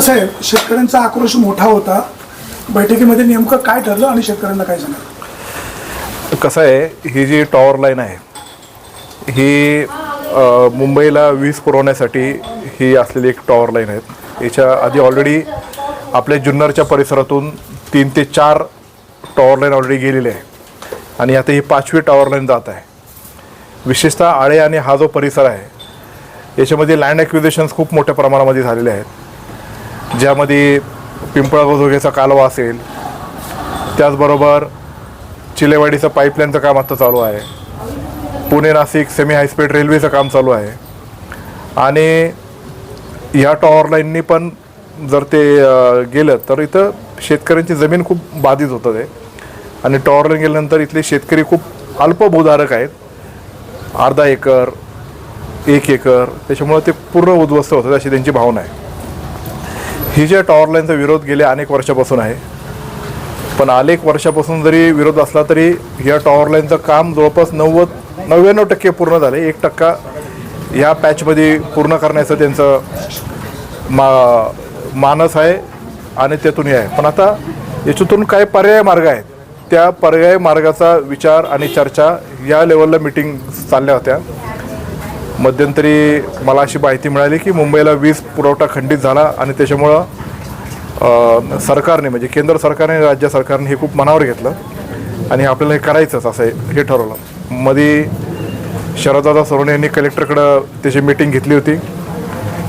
साहेब शेतकऱ्यांचा आक्रोश मोठा होता. बैठकीमध्ये नेमकं काय ठरलं आणि शेतकऱ्यांना काय सांगा कसं आहे ही जी टॉवर लाईन आहे ही मुंबईला वीज पुरवण्यासाठी ही असलेली एक टॉवर लाईन आहे. याच्या आधी ऑलरेडी आपल्या जुन्नरच्या परिसरातून तीन ते चार टॉवर लाईन ऑलरेडी गेलेली आहे. आणि आता ही पाचवी टॉवर लाईन जात आहे. विशेषतः आळे आणि हा जो परिसर आहे याच्यामध्ये लँड ॲक्विजेशन्स खूप मोठ्या प्रमाणामध्ये झालेले आहेत. ज्यामध्ये पिंपळा कालवा असेल त्याचबरोबर चिलेवाडीचं पाईपलाईनचं काम आता चालू आहे. पुणे नाशिक सेमी हायस्पीड रेल्वेचं काम चालू आहे. आणि ह्या टॉवर लाईननी पण जर ते गेलं तर इथं शेतकऱ्यांची जमीन खूप बाधित होतं ते. आणि टॉवर लाईन गेल्यानंतर इथले शेतकरी खूप अल्पभूधारक आहेत. अर्धा एकर एक एकर त्याच्यामुळं ते पूर्ण उद्ध्वस्त होतात अशी त्यांची भावना आहे. ही ज्या टॉवर लाईनचा विरोध गेल्या अनेक वर्षापासून आहे. पण अनेक वर्षापासून जरी विरोध असला तरी या टॉवर लाईनचं काम जवळपास नव्वद नव्याण्णव टक्के पूर्ण झाले. एक टक्का या पॅचमध्ये पूर्ण करण्याचं त्यांचं मा मानस आहे आणि त्यातूनही आहे. पण आता याच्यातून काय पर्याय मार्ग आहेत? त्या पर्याय मार्गाचा विचार आणि चर्चा या लेवलला मिटिंग चालल्या होत्या. मध्यंतरी मला अशी माहिती मिळाली की मुंबईला वीज पुरवठा खंडित झाला आणि त्याच्यामुळं सरकारने म्हणजे केंद्र सरकारने आणि राज्य सरकारने हे खूप मनावर घेतलं आणि आपल्याला हे करायचंच असं हे- हे ठरवलं. मध्ये शरददादा सोरणे यांनी कलेक्टरकडं त्याची मीटिंग घेतली होती.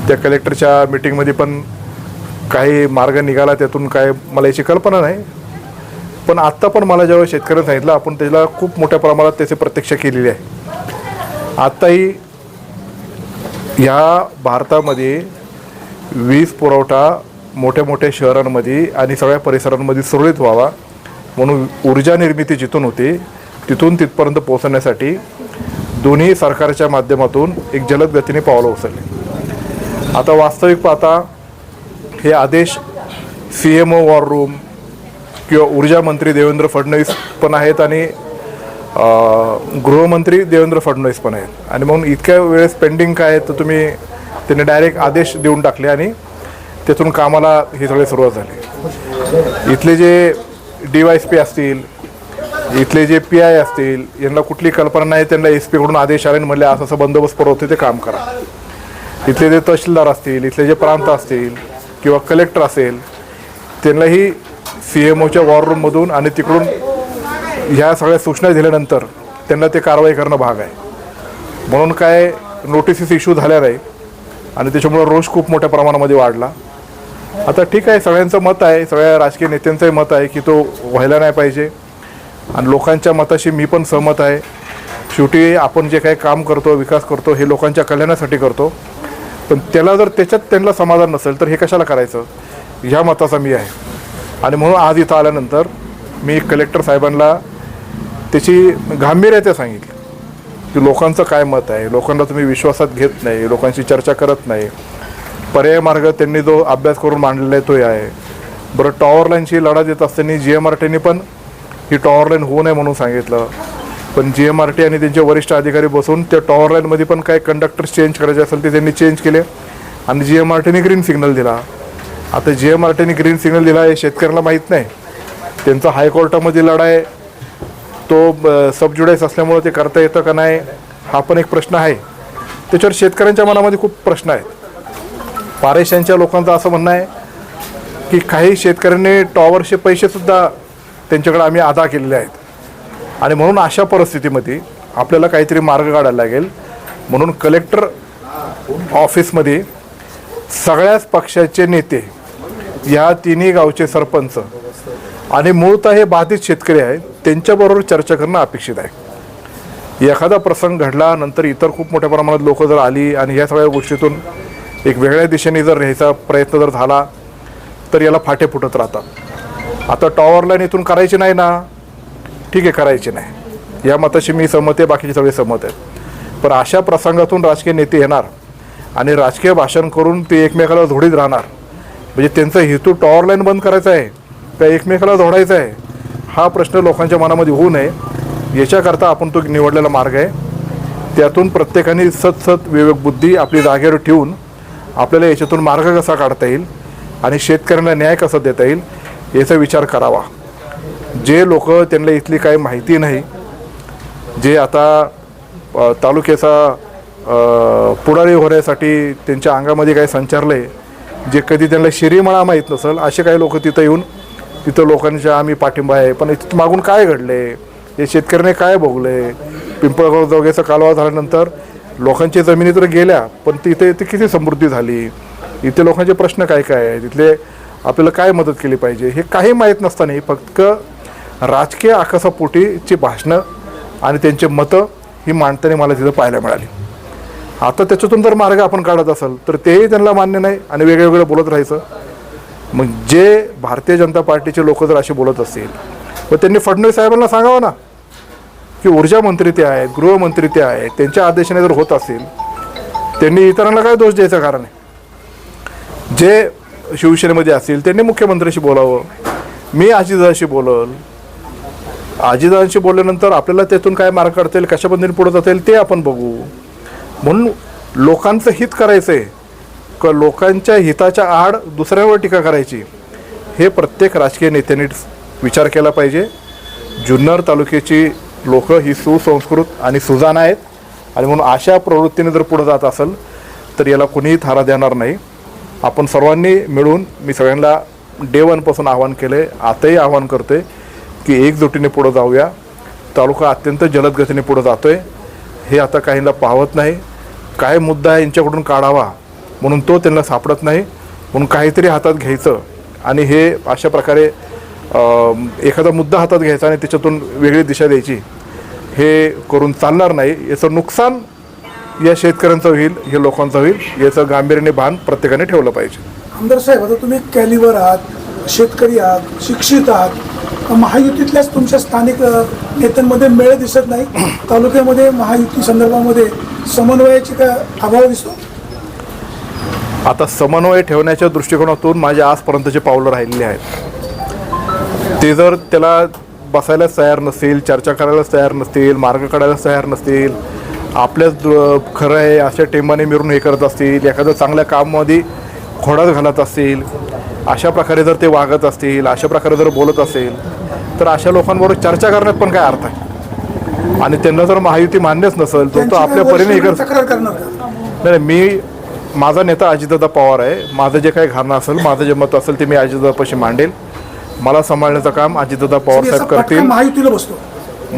त्या कलेक्टरच्या मीटिंगमध्ये पण काही मार्ग निघाला त्यातून काय मला याची कल्पना नाही. पण आत्ता पण मला जेव्हा शेतकऱ्यांनी सांगितलं आपण त्याला खूप मोठ्या प्रमाणात त्याची प्रत्यक्ष केलेली आहे. आत्ताही या भारतामध्ये वीज पुरवठा मोठ्या मोठ्या शहरांमध्ये आणि सगळ्या परिसरांमध्ये सुरळीत व्हावा म्हणून ऊर्जा निर्मिती जिथून होते तिथून तिथपर्यंत पोहोचण्यासाठी दोन्ही सरकारच्या माध्यमातून एक जलद गतीने पावलं उचलले. आता वास्तविक पाहता हे आदेश C M O war room किंवा ऊर्जा मंत्री देवेंद्र फडणवीस पण आहेत आणि गृहमंत्री देवेंद्र फडणवीस पण आहेत. आणि म्हणून इतक्या वेळेस पेंडिंग काय तर तुम्ही त्यांनी डायरेक्ट आदेश देऊन टाकले आणि त्यातून कामाला ही सगळी सुरुवात झाली. इथले जे डी वाय एस पी असतील इथले जे पी आय असतील यांना कुठली कल्पना नाही त्यांना एस पीकडून आदेश आले म्हणले असं असं बंदोबस्त पुरवते ते काम करा. इथले जे तहसीलदार असतील इथले जे प्रांत असतील किंवा कलेक्टर असेल त्यांनाही सी एम ओच्या वॉर रूममधून आणि तिकडून ह्या सगळ्या सूचना दिल्यानंतर त्यांना ते कारवाई करणं भाग आहे. म्हणून काय नोटिसेस इश्यू झाल्या नाही आणि त्याच्यामुळं रोष खूप मोठ्या प्रमाणामध्ये वाढला. आता ठीक आहे सगळ्यांचं मत आहे सगळ्या राजकीय नेत्यांचंही मत आहे की तो व्हायला नाही पाहिजे. आणि लोकांच्या मताशी मी पण सहमत आहे. शेवटी आपण जे काही काम करतो विकास करतो हे लोकांच्या कल्याणासाठी करतो. पण त्याला जर त्याच्यात त्यांना समाधान नसेल तर हे कशाला करायचं? ह्या मताचा मी आहे. आणि म्हणून आज इथं आल्यानंतर मी कलेक्टर साहेबांना त्याची गांभीर्यता सांगितली. की लोकांचं काय मत आहे? लोकांना तुम्ही विश्वासात घेत नाही लोकांशी चर्चा करत नाही. पर्याय मार्ग त्यांनी जो अभ्यास करून मांडलेला आहे तो आहे. बरं टॉवर लाईनशी लढा देत असताना जी एम आर टीने पण ही टॉवर लाईन होऊ नये म्हणून सांगितलं. पण जी एम आर टी आणि त्यांचे वरिष्ठ अधिकारी बसून त्या टॉवर लाईनमध्ये पण काही कंडक्टर्स चेंज करायचे असेल ते त्यांनी चेंज केले आणि जी एम आर टीने ग्रीन सिग्नल दिला. आता जी एम आर टीने ग्रीन सिग्नल दिला हे शेतकऱ्याला माहीत नाही. त्यांचा हायकोर्टामध्ये लढा आहे. तो सबजुडाईस असल्यामुळं ते करता येतं का नाही हा पण एक प्रश्न आहे. त्याच्यावर शेतकऱ्यांच्या मनामध्ये खूप प्रश्न आहेत. पारेशांच्या लोकांचं असं म्हणणं आहे की काही शेतकऱ्यांनी टॉवरचे पैसेसुद्धा त्यांच्याकडे आम्ही अदा केलेले आहेत. आणि म्हणून अशा परिस्थितीमध्ये आपल्याला काहीतरी मार्ग काढायला लागेल. म्हणून कलेक्टर ऑफिसमध्ये सगळ्याच पक्षाचे नेते या तिन्ही गावचे सरपंच आणि मूळतः हे बाधित शेतकरी आहेत त्यांच्याबरोबर चर्चा करणं अपेक्षित आहे. एखादा प्रसंग घडला नंतर इतर खूप मोठ्या प्रमाणात लोक जर आली आणि ह्या सगळ्या गोष्टीतून एक वेगळ्या दिशेने जर न्यायचा प्रयत्न जर झाला तर याला फाटे फुटत राहतात. आता टॉवर लाईन इथून करायची नाही ना? ठीक आहे करायची नाही. या मताशी मी सहमत आहे बाकीचे सगळे सहमत आहेत. पण अशा प्रसंगातून राजकीय नेते येणार आणि राजकीय भाषण करून ते एकमेकाला धोडीत राहणार म्हणजे त्यांचा हेतू टॉवर लाईन बंद करायचा आहे का एकमेकाला धोडायचा आहे हा प्रश्न लोकांच्या मनामध्ये होऊ नये. याच्याकरता आपण तो निवडलेला मार्ग आहे. त्यातून प्रत्येकाने सत सत विवेक बुद्धी आपली जागेवर ठेवून आपल्याला याच्यातून मार्ग कसा काढता येईल आणि शेतकऱ्यांना न्याय कसा देता येईल याचा विचार करावा. जे लोक त्यांना इथली काही माहिती नाही जे आता तालुक्याचा पुढारी होण्यासाठी त्यांच्या अंगामध्ये काही आहे जे कधी त्यांना शिरीमळा माहीत नसेल असे काही लोक तिथं येऊन तिथं लोकांच्या आम्ही पाठिंबा आहे. पण इथं मागून काय घडले हे शेतकऱ्याने काय भोगले पिंपळगाव दोघेचा कालवा झाल्यानंतर लोकांची जमिनी तर गेल्या पण तिथे इथे किती समृद्धी झाली? इथे लोकांचे प्रश्न काय काय आहे तिथले आपल्याला काय मदत केली पाहिजे? हे काही माहीत नसताना फक्त राजकीय आकाशापोटीची भाषणं आणि त्यांचे मतं ही मांडताना मला तिथं पाहायला मिळाली. आता त्याच्यातून जर मार्ग आपण काढत असेल तर तेही त्यांना मान्य नाही आणि वेगळं वेगळं बोलत राहायचं. मग जे भारतीय जनता पार्टीचे लोक जर असे बोलत असतील मग त्यांनी फडणवीस साहेबांना सांगावं ना की ऊर्जा मंत्री ते आहेत गृहमंत्री ते आहेत त्यांच्या आदेशाने जर होत असेल त्यांनी इतरांना काय दोष द्यायचं कारण आहे? जे शिवसेनेमध्ये असतील त्यांनी मुख्यमंत्र्याशी बोलावं. मी अजितदादाशी बोलल. आजीदांशी बोलल्यानंतर आपल्याला त्यातून काय मार्ग काढता येईल कशा पद्धतीने पुढे जाता येईल ते आपण बघू. म्हणून लोकांचं हित करायचं आहे क लोकांच्या हिताच्या आड दुसऱ्यावर टीका करायची. हे प्रत्येक राजकीय नेत्यांनी विचार केला पाहिजे. जुन्नर तालुक्याची लोकं ही सुसंस्कृत आणि सुजाण आहेत. आणि म्हणून अशा प्रवृत्तीने जर पुढं जात असेल तर याला कुणीही थारा देणार नाही. आपण सर्वांनी मिळून मी सगळ्यांना डे वनपासून आवाहन केलं आहे आताही आवाहन करते की एकजुटीने पुढं जाऊया. तालुका अत्यंत जलद गतीने पुढं जातो आहे हे आता काहींना पाहत नाही. काय मुद्दा आहे यांच्याकडून काढावा म्हणून तो त्यांना सापडत नाही. म्हणून काहीतरी हातात घ्यायचं. आणि हे अशा प्रकारे एखादा मुद्दा हातात घ्यायचा आणि त्याच्यातून वेगळी दिशा द्यायची. हे करून चालणार नाही. याचं नुकसान या शेतकऱ्यांचं होईल हे लोकांचं होईल. याचं गांभीर्याने भान प्रत्येकाने ठेवलं पाहिजे. आमदार साहेब आता तुम्ही कॅलिवर आहात शेतकरी आहात शिक्षित आहात. महायुतीतल्याच तुमच्या स्थानिक नेत्यांमध्ये मेळ दिसत नाही. तालुक्यामध्ये महायुती संदर्भामध्ये समन्वयाची का अभाव दिसतो? आता समन्वय ठेवण्याच्या दृष्टिकोनातून माझ्या आजपर्यंतचे पावलं राहिलेली आहेत. ते जर त्याला बसायलाच तयार नसतील चर्चा करायलाच तयार नसतील मार्ग काढायलाच तयार नसतील आपल्याच खरं आहे अशा टेमाने मिळून हे करत असतील एखादं चांगल्या कामामध्ये खोडात घालत असतील अशा प्रकारे जर ते वागत असतील अशा प्रकारे जर बोलत असेल तर अशा लोकांबरोबर चर्चा करण्यात पण काय अर्थ आहे? आणि त्यांना जर महायुती मान्यच नसेल तर तो आपल्या परीने हे करणार नाही, मी माझा नेता अजितदादा पवार आहे. माझं जे काही घाणं असेल माझं जे मत असेल ते मी अजितदादापाशी मांडेल. मला सांभाळण्याचं काम अजितदादा पवार साहेब करतील. महायुतीला बसतो.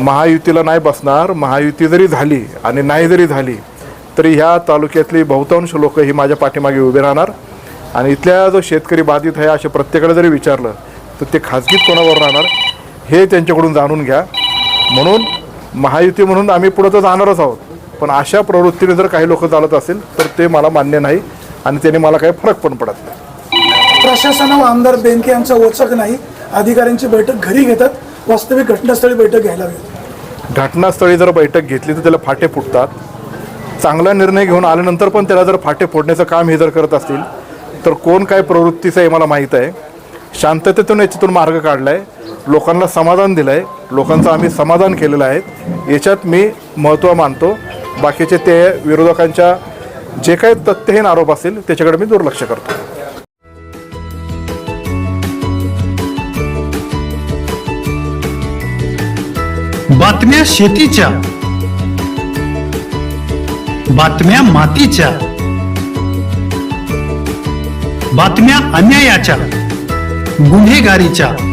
महायुतीला नाही बसणार महायुती जरी झाली आणि नाही जरी झाली तरी ह्या तालुक्यातली बहुतांश लोक ही माझ्या पाठीमागे उभे राहणार. आणि इथल्या जो शेतकरी बाधित आहे असे प्रत्येकाला जरी विचारलं तर ते खाजगीत कोणावर राहणार हे त्यांच्याकडून जाणून घ्या. म्हणून महायुती म्हणून आम्ही पुढं तर जाणारच आहोत. पण अशा प्रवृत्तीने जर काही लोक चालत असेल तर ते मला मान्य नाही आणि त्याने मला काही फरक पण पडत नाही. प्रशासनावर आमदार बेनके यांचा वचक नाही. अधिकाऱ्यांची बैठक घरी घेतात. वास्तविक घटनास्थळी बैठक घ्यायला हवी. घटनास्थळी जर बैठक घेतली तर त्याला फाटे फुटतात. चांगला निर्णय घेऊन आल्यानंतर पण त्याला जर फाटे फोडण्याचं काम हे जर करत असतील तर कोण काय प्रवृत्तीचं आहे मला माहीत आहे. शांततेतून याच्यातून मार्ग काढला आहे लोकांना समाधान दिलं आहे लोकांचं आम्ही समाधान केलेलं आहे. याच्यात मी महत्त्व मानतो. बाकीचे ते विरोधकांच्या जे काही तथ्यहीन आरोप असतील त्याच्याकडे मी दुर्लक्ष करतो. बातम्या शेतीच्या. बातम्या मातीच्या. बातम्या अन्यायाच्या. गुन्हेगारीच्या.